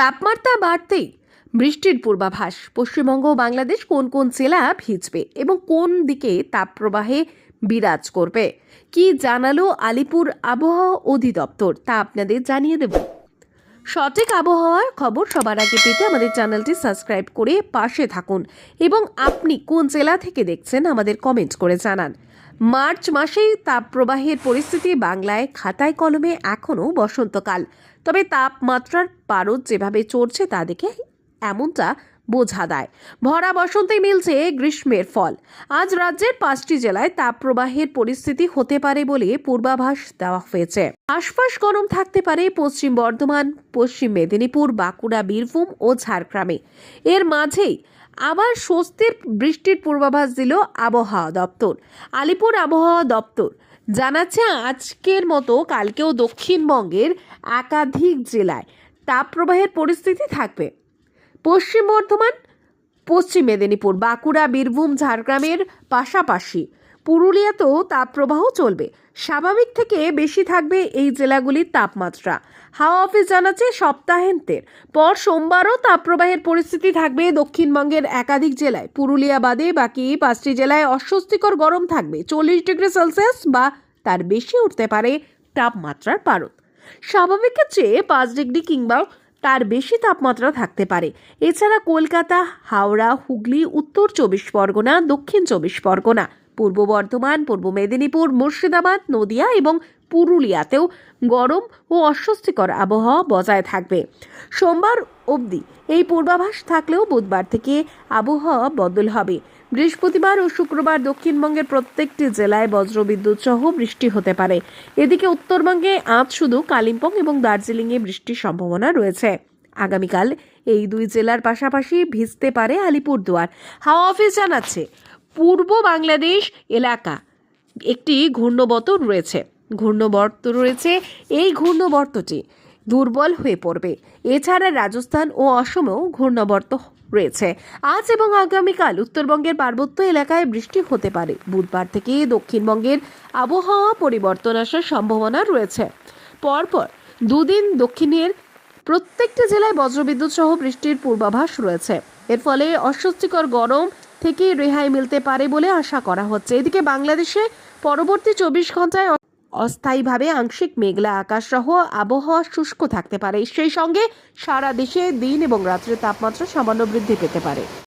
তাপমাত্রা বাড়তেই বৃষ্টির পূর্বাভাস। পশ্চিমবঙ্গ ও বাংলাদেশ কোন কোন জেলা ভিজবে এবং কোন দিকে তাপপ্রবাহে বিরাজ করবে? কি জানালো আলিপুর আবহাওয়া অধিদপ্তর? তা আপনাদের জানিয়ে দেব। সঠিক আবহাওয়ার খবর সবার আগে পেতে আমাদের চ্যানেলটি সাবস্ক্রাইব করে পাশে থাকুন এবং আপনি কোন জেলা থেকে দেখছেন আমাদের কমেন্ট করে জানান। মার্চ মাসেই তাপপ্রবাহের পরিস্থিতি বাংলায় খাতায় কলমে এখনও বসন্তকাল। তবে তাপমাত্রার পারদ যেভাবে চড়ছে তা দেখে এমনটা বোঝা দেয়। ভরা বসন্তে মিলছে গ্রীষ্মের ফল। আজ রাজ্যের পাঁচটি জেলায় তাপপ্রবাহের পরিস্থিতি হতে পারে বলে পূর্বাভাস দেওয়া হয়েছে। আশপাশ গরম থাকতে পারে পশ্চিম বর্ধমান, পশ্চিম মেদিনীপুর, বাঁকুড়া, বীরভূম ও ঝাড়গ্রামে। এর মাঝেই আবার স্বস্তির বৃষ্টির পূর্বাভাস দিল আবহাওয়া দপ্তর। আলিপুর আবহাওয়া দপ্তর জানাচ্ছে, আজকের মতো কালকেও দক্ষিণবঙ্গের একাধিক জেলায় তাপপ্রবাহের পরিস্থিতি থাকবে। পশ্চিম বর্ধমান, পশ্চিম মেদিনীপুর, বাঁকুড়া, বীরভূম, ঝাড়গ্রামের পাশাপাশি। পুরুলিয়াতেও তাপপ্রবাহ চলবে। স্বাভাবিক থেকে বেশি থাকবে এই জেলাগুলির তাপমাত্রা। হাওয়া অফিস জানাচ্ছে সপ্তাহান্তের পর সোমবারও তাপপ্রবাহের পরিস্থিতি থাকবে দক্ষিণবঙ্গের একাধিক জেলায়। পুরুলিয়া বাদে বাকি পাঁচটি জেলায় অস্বস্তিকর গরম থাকবে। চল্লিশ ডিগ্রি সেলসিয়াস বা তার বেশি উঠতে পারে তাপমাত্রার পারদ। স্বাভাবিকের চেয়ে পাঁচ ডিগ্রি কিংবা তার বেশি তাপমাত্রা থাকতে পারে। এছাড়া কলকাতা, হাওড়া, হুগলি, উত্তর চব্বিশ পরগনা, দক্ষিণ চব্বিশ পরগনা। পূর্ব বর্ধমান, পূর্ব মেদিনীপুর, মুর্শিদাবাদ, নদিয়া এবং পুরুলিয়াতেও গরম ও অস্বস্তিকর আবহাওয়া বজায় থাকবে। সোমবার অবধি এই পূর্বাভাস থাকলেও বুধবার থেকে আবহাওয়া বদল হবে। বৃহস্পতিবার ও শুক্রবার দক্ষিণবঙ্গের প্রত্যেকটি জেলায় বজ্রবিদ্যুৎ সহ বৃষ্টি হতে পারে। এদিকে উত্তরবঙ্গে আজ শুধু কালিম্পং এবং দার্জিলিংয়ে বৃষ্টির সম্ভাবনা রয়েছে। আগামীকাল এই দুই জেলার পাশাপাশি ভিজতে পারে আলিপুরদুয়ার। হাওয়া অফিস জানাচ্ছে পূর্ব বাংলাদেশ এলাকা। একটি ঘূর্ণবর্ত রয়েছে। ঘূর্ণবর্ত রয়েছে। এই ঘূর্ণবর্তটি দুর্বল হয়ে পড়বে। এছাড়া রাজস্থান ও অসমেও ঘূর্ণবর্ত রয়েছে। আজ এবং আগামীকাল উত্তরবঙ্গের পার্বত্য এলাকায় বৃষ্টি হতে পারে। বুধবার থেকে দক্ষিণবঙ্গের আবহাওয়া পরিবর্তন আসার সম্ভাবনা রয়েছে। পরপর দুদিন দক্ষিণের প্রত্যেকটি জেলায় বজ্রবিদ্যুৎ সহ বৃষ্টির পূর্বাভাস রয়েছে। এর ফলে অস্বস্তিকর গরম থেকে রেহাই মিলতে পারে বলে আশা করা হচ্ছে। এদিকে বাংলাদেশে পরবর্তী চব্বিশ ঘন্টায় অস্থায়ীভাবে আংশিক মেঘলা আকাশ সহ আবহাওয়া শুষ্ক থাকতে পারে। সেই সঙ্গে সারা দেশে দিন এবং রাত্রের তাপমাত্রা সামান্য বৃদ্ধি পেতে পারে।